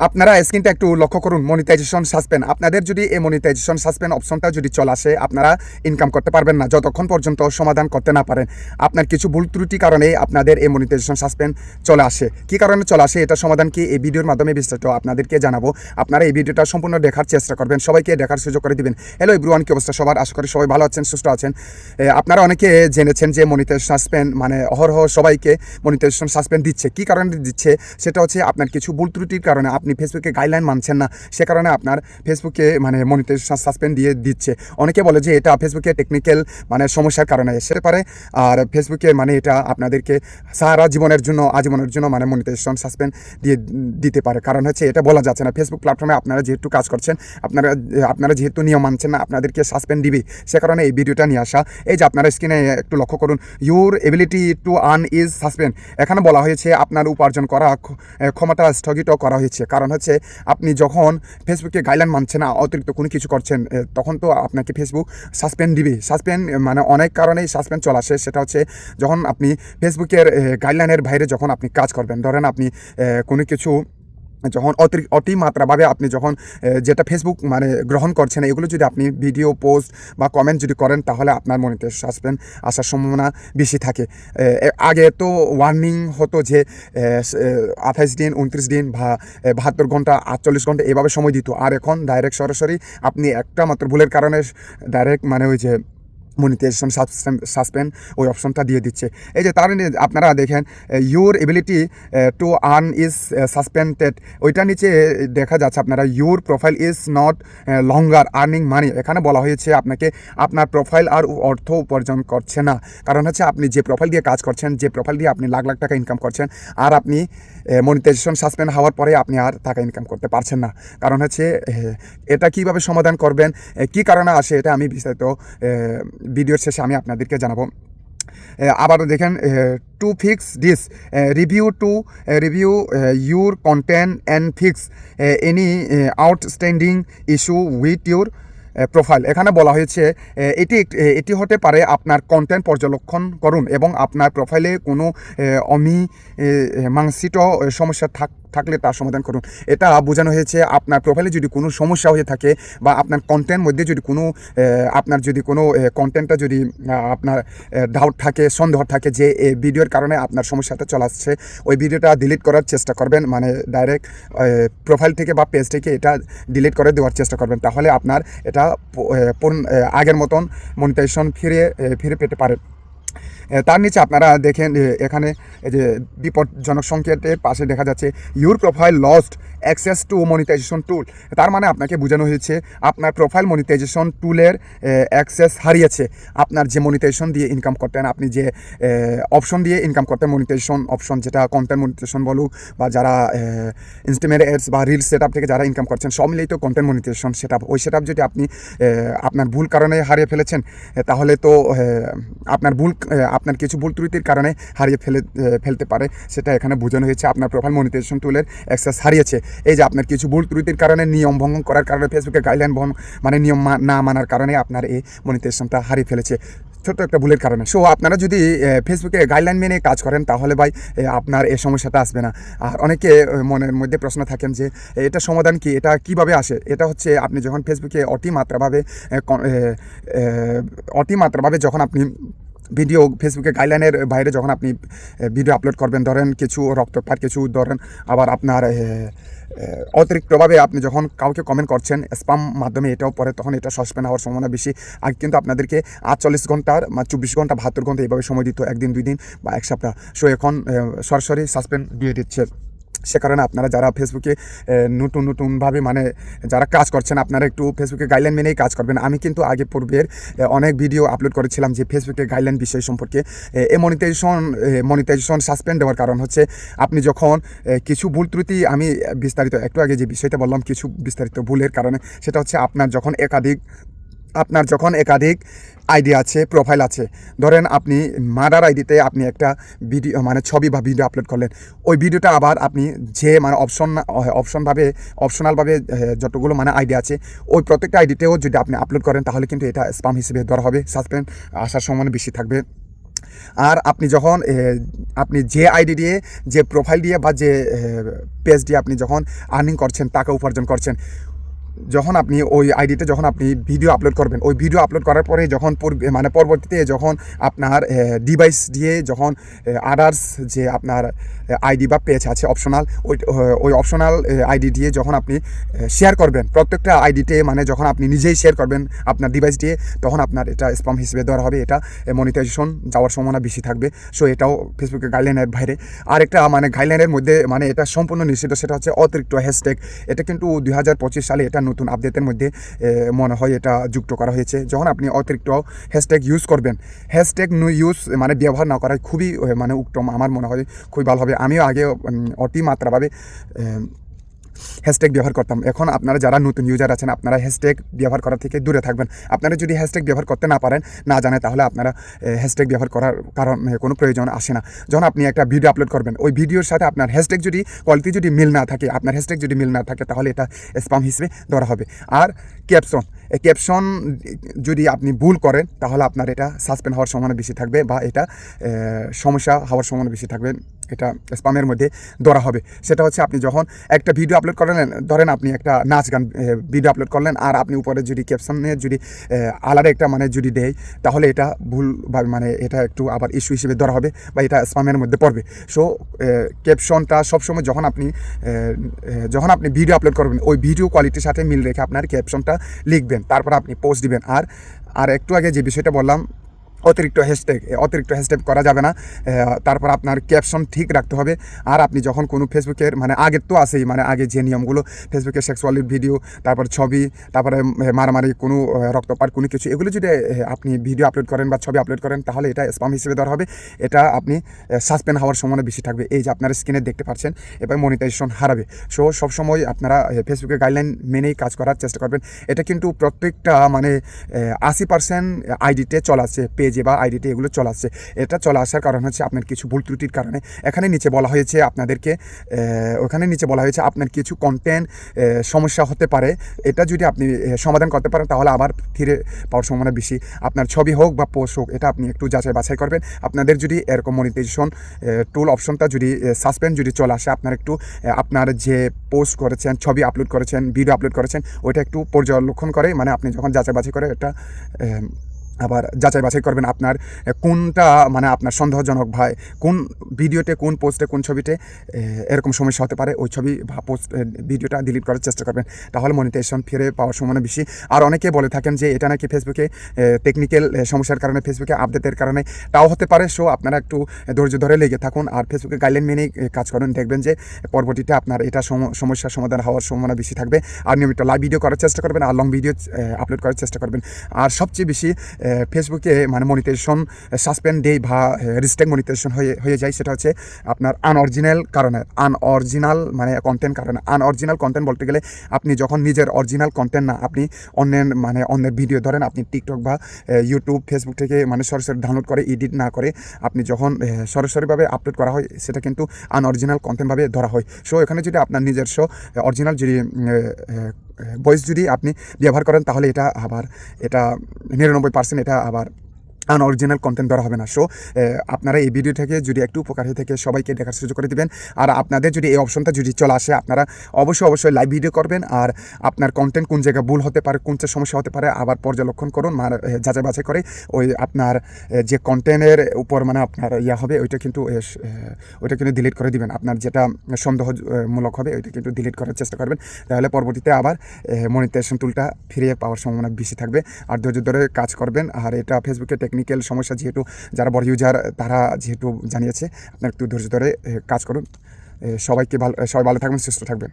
আপনারা স্ক্রিনটা একটু লক্ষ্য করুন মনিটাইজেশন সাসপেন্ড আপনাদের যদি এই মনিটাইজেশন সাসপেন্ড অপশনটা যদি চলে আসে, আপনারা ইনকাম করতে পারবেন না, যতক্ষণ পর্যন্ত সমাধান করতে না পারেন। আপনার কিছু ভুল ত্রুটি কারণে আপনাদের এই মনিটাইজেশন সাসপেন্ড চলে আসে। কি কারণে চলে আসে, এটা সমাধান কি, এই ভিডিওর মাধ্যমে বিস্তারিত আপনাদেরকে জানাব। আপনারা এই ভিডিওটা সম্পূর্ণ দেখার চেষ্টা করবেন, সবাইকে দেখার সুযোগ করে দিবেন। হ্যালো এভরিওয়ান কি অবস্থা সবার? আশা করি সবাই ভালো আছেন, সুস্থ আছেন। আপনারা অনেকে জেনেছেন যে মনিটাইজেশন সাসপেন্ড মানে অহরহ সবাইকে মনিটাইজেশন সাসপেন্ড দিচ্ছে। কি কারণে দিচ্ছে? সেটা হচ্ছে আপনার কিছু ভুল ত্রুটির কারণে। আপনি ফেসবুকে গাইডলাইন মানছেন না, সে কারণে আপনার ফেসবুকে মানে মনিটাইজেশন সাসপেন্ড দিয়ে দিচ্ছে। অনেকে বলে যে এটা ফেসবুকে টেকনিক্যাল মানে সমস্যার কারণে এসে পারে। আর ফেসবুকে মানে এটা আপনাদেরকে সারা জীবনের জন্য, আজীবনের জন্য মানে মনিটাইজেশন সাসপেন্ড দিয়ে দিতে পারে। কারণ হচ্ছে, এটা বলা যাচ্ছে না। ফেসবুক প্ল্যাটফর্মে আপনারা যেহেতু কাজ করছেন, আপনারা আপনারা যেহেতু নিয়ম মানছেন না, আপনাদেরকে সাসপেন্ড দিবে। সে কারণে এই ভিডিওটা নিয়ে আসা। এই যে আপনারা স্ক্রিনে একটু লক্ষ্য করুন your ability to earn is suspend এখানে বলা হয়েছে, আপনার উপার্জন করা, ক্ষমতা স্থগিত করা হয়েছে। কারণ হচ্ছে আপনি যখন ফেসবুকে গাইডলাইন মানছেন না, অতিরিক্ত কোনো কিছু করছেন তখন তো আপনাকে ফেসবুক সাসপেন্ড দিবে। সাসপেন্ড মানে অনেক কারণেই সাসপেন্ড চলে আসে। সেটা হচ্ছে যখন আপনি ফেসবুকের গাইডলাইনের বাইরে যখন আপনি কাজ করবেন, ধরেন আপনি কোনো কিছু যখন অতিরিক্ত অতিমাত্রাভাবে আপনি যখন যেটা ফেসবুক মানে গ্রহণ করছেন, এগুলো যদি আপনি ভিডিও, পোস্ট বা কমেন্ট যদি করেন, তাহলে আপনার মনিতে সাসপেন্ড আসার সম্ভাবনা বেশি থাকে। আগে তো ওয়ার্নিং হতো যে আঠাইশ দিন, উনত্রিশ দিন বা বাহাত্তর ঘণ্টা, আটচল্লিশ ঘণ্টা এভাবে সময় দিত। আর এখন ডাইরেক্ট সরাসরি আপনি একটা মাত্র ভুলের কারণে ডাইরেক্ট মানে ওই যে মনিটাইজেশন সাসপেন্ড ওই অপশনটা দিয়ে দিচ্ছে। এই যে তার নি- আপনারা দেখেন your ability to earn is suspended ওইটার নিচে দেখা যাচ্ছে আপনারা your profile is not longer earning money এখানে বলা হয়েছে আপনাকে আপনার প্রোফাইল আর অর্থ উপার্জন করছে না। কারণ হচ্ছে আপনি যে প্রোফাইল দিয়ে কাজ করছেন, যে প্রোফাইল দিয়ে আপনি লাখ লাখ টাকা ইনকাম করছেন, আর আপনি মনিটাইজেশন সাসপেন্ড হওয়ার পরে আপনি আর টাকা ইনকাম করতে পারছেন না। কারণ হচ্ছে এটা কীভাবে সমাধান করবেন কি কারণে আসে, এটা আমি বিস্তারিত ভিডিওর শেষে আমি আপনাদেরকে জানাব। এ, আবার দেখেন to fix this review to review your content and fix any outstanding issue with your profile এখানে বলা হয়েছে এটি এটি হতে পারে আপনার কন্টেন্ট পর্যবেক্ষণ করুন এবং আপনার প্রোফাইলে কোনো অমি মাংসিত সমস্যা থাক থাকলে তার সমাধান করুন। এটা বোঝানো হয়েছে আপনার প্রোফাইলে যদি কোনো সমস্যা হয়ে থাকে বা আপনার কন্টেন্ট মধ্যে যদি কোনো আপনার যদি কোনো কন্টেন্টটা যদি আপনার ডাউট থাকে, সন্দেহ থাকে যে এই ভিডিওর কারণে আপনার সমস্যাটা চলে আসছে, ওই ভিডিওটা ডিলিট করার চেষ্টা করবেন। মানে ডাইরেক্ট প্রোফাইল থেকে বা পেজ থেকে এটা ডিলিট করে দেওয়ার চেষ্টা করবেন। তাহলে আপনার এটা আগের মতন মনিটাইজেশন ফিরে ফিরে পেতে পারেন তার নিচে আপনারা দেখেন এখানে এই যে বিপজ্জনক সংকেতের পাশে দেখা যাচ্ছে your profile lost access to monetization tool তার মানে আপনাকে বোঝানো হয়েছে, আপনার প্রোফাইল মনিটাইজেশন টুলের অ্যাক্সেস হারিয়েছে। আপনার যে মনিটাইজেশন দিয়ে ইনকাম করতেন, আপনি যে অপশন দিয়ে ইনকাম করতেন মনিটাইজেশন অপশন যেটা কন্টেন্ট মনিটাইজেশন বলুক, বা যারা ইনস্টামের অ্যাডস বা রিলস সেট থেকে যারা ইনকাম করছেন, সব মিলেই তো কন্টেন্ট মনিটাইজেশন সেট ওই সেট যদি আপনি আপনার ভুল কারণে হারিয়ে ফেলেছেন তাহলে তো আপনার ভুল আপনার কিছু ভুল ত্রুটির কারণে হারিয়ে ফেলে ফেলতে পারে। সেটা এখানে বোঝানো হয়েছে, আপনার প্রোফাইল মনিটাইজেশন টুলের অ্যাক্সেস হারিয়েছে। এই যে আপনার কিছু ভুল ত্রুটির কারণে নিয়ম ভঙ্গ করার কারণে ফেসবুকে গাইডলাইন ভঙ্গ মানে নিয়ম না মানার কারণে আপনার এই মনিটাইজেশনটা হারিয়ে ফেলেছে। ছোট্ট একটা ভুলের কারণে। সো আপনারা যদি ফেসবুকে গাইডলাইন মেনে কাজ করেন তাহলে ভাই আপনার এই সমস্যাটা আসবে না। আর অনেকে মনের মধ্যে প্রশ্ন থাকেন যে এটা সমাধান কি? এটা কীভাবে আসে? এটা হচ্ছে আপনি যখন ফেসবুকে অতিমাত্রাভাবে এ, এ, এ, অতিমাত্রাভাবে যখন আপনি ভিডিও ফেসবুকে গাইডলাইনের বাইরে যখন আপনি ভিডিও আপলোড করবেন, ধরেন কিছু রক্তপাত, কিছু ধরেন আবার আপনার অতিরিক্তভাবে আপনি যখন কাউকে কমেন্ট করছেন স্পাম মাধ্যমে এটাও পরে, তখন এটা সাসপেন্ড হওয়ার সম্ভাবনা বেশি। আগে কিন্তু আপনাদেরকে আটচল্লিশ ঘণ্টার বা চব্বিশ ঘণ্টা, বাহাত্তর ঘণ্টা এইভাবে সময় দিত একদিন, দুই দিন বা এক সপ্তাহ। সো এখন সরাসরি সাসপেন্ড দিয়ে দিচ্ছে। সে কারণে আপনারা যারা ফেসবুকে নতুন, নতুনভাবে মানে যারা কাজ করছেন, আপনারা একটু ফেসবুকে গাইডলাইন মেনেই কাজ করবেন। আমি কিন্তু আগে পূর্বের অনেক ভিডিও আপলোড করেছিলাম যে ফেসবুকে গাইডলাইন বিষয় সম্পর্কে। এ মনিটাইজেশন মনিটাইজেশন সাসপেন্ড দেওয়ার কারণ হচ্ছে আপনি যখন কিছু ভুল ত্রুটি, আমি বিস্তারিত, একটু আগে যে বিষয়টা বললাম, কিছু বিস্তারিত ভুলের কারণে, সেটা হচ্ছে আপনার যখন একাধিক আপনার যখন একাধিক আইডি আছে, প্রোফাইল আছে, ধরেন আপনি মার্ডার আইডিতে আপনি একটা ভিডিও মানে ছবি বা ভিডিও আপলোড করলেন, ওই ভিডিওটা আবার আপনি যে মানে অপশন অপশনভাবে অপশনালভাবে যতগুলো মানে আইডি আছে, ওই প্রত্যেকটা আইডিতেও যদি আপনি আপলোড করেন, তাহলে কিন্তু এটা স্পাম হিসেবে ধরা হবে সাসপেন্ড আসার সম্ভাবনা বেশি থাকবে। আর আপনি যখন আপনি যে আইডি দিয়ে, যে প্রোফাইল দিয়ে বা যে পেজ দিয়ে আপনি যখন আর্নিং করছেন, টাকা উপার্জন করছেন যখন আপনি ওই আইডিতে যখন আপনি ভিডিও আপলোড করবেন, ওই ভিডিও আপলোড করার পরে যখন মানে পরবর্তীতে যখন আপনার ডিভাইস দিয়ে যখন আদার্স যে আপনার আইডি বা পেজ আছে অপশনাল ওই ওই অপশনাল আইডি দিয়ে যখন আপনি শেয়ার করবেন, প্রত্যেকটা আইডিতে মানে যখন আপনি নিজেই শেয়ার করবেন আপনার ডিভাইস দিয়ে, তখন আপনার এটা স্পাম হিসেবে ধরা হবে, এটা মনিটাইজেশন যাওয়ার সম্ভাবনা বেশি থাকবে সো এটাও ফেসবুকের গাইডলাইনের বাইরে। আর একটা মানে গাইডলাইনের মধ্যে মানে এটা সম্পূর্ণ নিষিদ্ধ, সেটা হচ্ছে অতিরিক্ত হ্যাশট্যাগ এটা কিন্তু দুই হাজার পঁচিশ সালে এটা নতুন আপডেটের মধ্যে মনে হয় এটা যুক্ত করা হয়েছে। যখন আপনি অতিরিক্ত হ্যাশট্যাগ ইউজ করবেন হ্যাশট্যাগ ইউজ মানে ব্যবহার না করাই খুবই মানে উত্তম। আমার মনে হয় খুবই ভালো হবে। আমিও আগে অতি মাত্রাভাবে হ্যাশট্যাগ ব্যবহার করতাম। এখন আপনারা যারা নতুন ইউজার আছেন, আপনারা হ্যাশট্যাগ ব্যবহার করা থেকে দূরে থাকবেন। আপনারা যদি হ্যাশট্যাগ ব্যবহার করতে না পারেন, না জানে তাহলে আপনারা হ্যাশট্যাগ ব্যবহার করার কারণ কোনো প্রয়োজন আসে না। যখন আপনি একটা ভিডিও আপলোড করবেন, ওই ভিডিওর সাথে আপনার হ্যাশট্যাগ যদি কোয়ালিটি যদি মিল না থাকে, আপনার হ্যাশট্যাগ যদি মিল না থাকে, তাহলে এটা স্পাম হিসেবে ধরা হবে। আর ক্যাপশন এই ক্যাপশন যদি আপনি ভুল করেন, তাহলে আপনার এটা সাসপেন্ড হওয়ার সম্ভাবনা বেশি থাকবে বা এটা সমস্যা হওয়ার সম্ভাবনা বেশি থাকবে। এটা স্পামের মধ্যে ধরা হবে। সেটা হচ্ছে আপনি যখন একটা ভিডিও আপলোড করলেন, ধরেন আপনি একটা নাচ গান ভিডিও আপলোড করলেন, আর আপনি উপরে যদি ক্যাপশনে যদি আলাদা একটা মানে যদি দেয়, তাহলে এটা ভুল মানে এটা একটু আবার ইস্যু হিসেবে ধরা হবে বা এটা স্পামের মধ্যে পড়বে। সো ক্যাপশনটা সবসময় যখন আপনি যখন আপনি ভিডিও আপলোড করবেন, ওই ভিডিও কোয়ালিটির সাথে মিল রেখে আপনার ক্যাপশনটা লিখবেন, তারপর আপনি পোস্ট দিবেন। আর আর একটু আগে যে বিষয়টা বললাম অতিরিক্ত হ্যাশট্যাগ অতিরিক্ত হ্যাশট্যাগ করা যাবে না। তারপর আপনার ক্যাপশন ঠিক রাখতে হবে। আর আপনি যখন কোনো ফেসবুকের মানে আগের তো আসেই মানে আগে যে নিয়মগুলো ফেসবুকের সেক্সুয়াল ভিডিও তারপর ছবি, তারপরে মারামারি, কোনো রক্তপাত, কোনো কিছু, এগুলো যদি আপনি ভিডিও আপলোড করেন বা ছবি আপলোড করেন, তাহলে এটা স্পাম হিসেবে ধরা হবে। এটা আপনি সাসপেন্ড হওয়ার সম্ভাবনা বেশি থাকবে। এই যে আপনারা স্ক্রিনে দেখতে পাচ্ছেন, এবার মনিটাইজেশন হারাবে। সো সবসময় আপনারা ফেসবুকের গাইডলাইন মেনেই কাজ করার চেষ্টা করবেন। এটা কিন্তু প্রত্যেকটা মানে আশি পার্সেন্ট আইডিতে চলাচ্ছে পেজে বা আইডিতে এগুলো চলে আসছে। এটা চলে আসার কারণ হচ্ছে আপনার কিছু ভুল ত্রুটির কারণে। এখানে নিচে বলা হয়েছে আপনাদেরকে ওখানে নিচে বলা হয়েছে আপনার কিছু কন্টেন্ট সমস্যা হতে পারে। এটা যদি আপনি সমাধান করতে পারেন, তাহলে আবার ফিরে পাওয়ার সম্ভাবনা বেশি। আপনার ছবি হোক বা পোস্ট হোক, এটা আপনি একটু যাচাই বাছাই করবেন। আপনাদের যদি এরকম মনিটাইজেশন টুল অপশনটা যদি সাসপেন্ড যদি চলে আসে, আপনার একটু আপনার যে পোস্ট করেছেন, ছবি আপলোড করেছেন ভিডিও আপলোড করেছেন, ওইটা একটু পর্যবেক্ষণ করে। মানে আপনি যখন যাচাই বাছাই করে, এটা আবার যাচাই বাছাই করবেন আপনার কোনটা মানে আপনার সন্দেহজনক ভাই, কোন ভিডিওতে, কোন পোস্টে, কোন ছবিতে এরকম সমস্যা হতে পারে, ওই ছবি বা পোস্ট ভিডিওটা ডিলিট করার চেষ্টা করবেন। তাহলে মনিটাইজেশন ফিরে পাওয়ার সম্ভাবনা বেশি। আর অনেকে বলে থাকেন যে এটা নাকি ফেসবুকে টেকনিক্যাল সমস্যার কারণে ফেসবুকে আপডেটের কারণে তাও হতে পারে। সো আপনারা একটু ধৈর্য ধরে লেগে থাকুন আর ফেসবুকে গাইডলাইন মেনেই কাজ করুন। দেখবেন যে পরবর্তীতে আপনার এটা সম- সমস্যার সমাধান হওয়ার সম্ভাবনা বেশি থাকবে। আর নিয়মিত লাইভ ভিডিও করার চেষ্টা করবেন আর লং ভিডিও আপলোড করার চেষ্টা করবেন। আর সবচেয়ে বেশি ফেসবুকে মানে মনিটাইজেশন সাসপেন্ড দেয় বা রিস্টেক মনিটাইজেশন হয়ে হয়ে যায়, সেটা হচ্ছে আপনার আনঅরিজিনাল কারণে আনঅরিজিনাল মানে কন্টেন্ট কারণে। আনঅরিজিনাল কন্টেন্ট বলতে গেলে আপনি যখন নিজের অরিজিনাল কন্টেন্ট না, আপনি অন্যের মানে অন্যের ভিডিও ধরেন, আপনি টিকটক বা ইউটিউব ফেসবুক থেকে মানে সরাসরি ডাউনলোড করে এডিট না করে আপনি যখন সরাসরিভাবে আপলোড করা হয়, সেটা কিন্তু আনঅরিজিনাল কন্টেন্টভাবে ধরা হয়। সো এখানে যদি আপনার নিজস্ব অরিজিনাল যদি ভয়েস যদি আপনি ব্যবহার করেন তাহলে এটা আবার এটা নিরানব্বই পার্সেন্ট এটা আবার আনঅরিজিনাল কন্টেন্ট ধরা হবে না। সো আপনারা এই ভিডিও থেকে যদি একটু উপকার হয়ে থাকে সবাইকে দেখার সুযোগ করে দিবেন আর আপনাদের যদি এই অপশনটা যদি চলে আসে আপনারা অবশ্যই অবশ্যই লাইভ ভিডিও করবেন আর আপনার কন্টেন্ট কোন জায়গায় ভুল হতে পারে কোন সমস্যা হতে পারে আবার পর্যবেক্ষণ করুন আহ, যাচাই বাছাই করে ওই আপনার যে কন্টেন্টের উপর মানে আপনার ইয়া হবে ওইটা কিন্তু ওইটা কিন্তু ডিলিট করে দিবেন। আপনার যেটা সন্দেহমূলক হবে ওইটা কিন্তু ডিলিট করার চেষ্টা করবেন। তাহলে পরবর্তীতে আবার মনিটাইজেশন টুলটা ফিরিয়ে পাওয়ার সম্ভাবনা বেশি থাকবে। আর ধৈর্য ধরে কাজ করবেন আর এটা ফেসবুকে টেকনিক্যাল সমস্যা যেহেতু, যারা বড় ইউজার তারা যেহেতু জানিয়েছে, আপনার একটু ধৈর্য ধরে কাজ করুন। সবাইকে ভালো, সবাই ভালো থাকবেন, সুস্থ থাকবেন।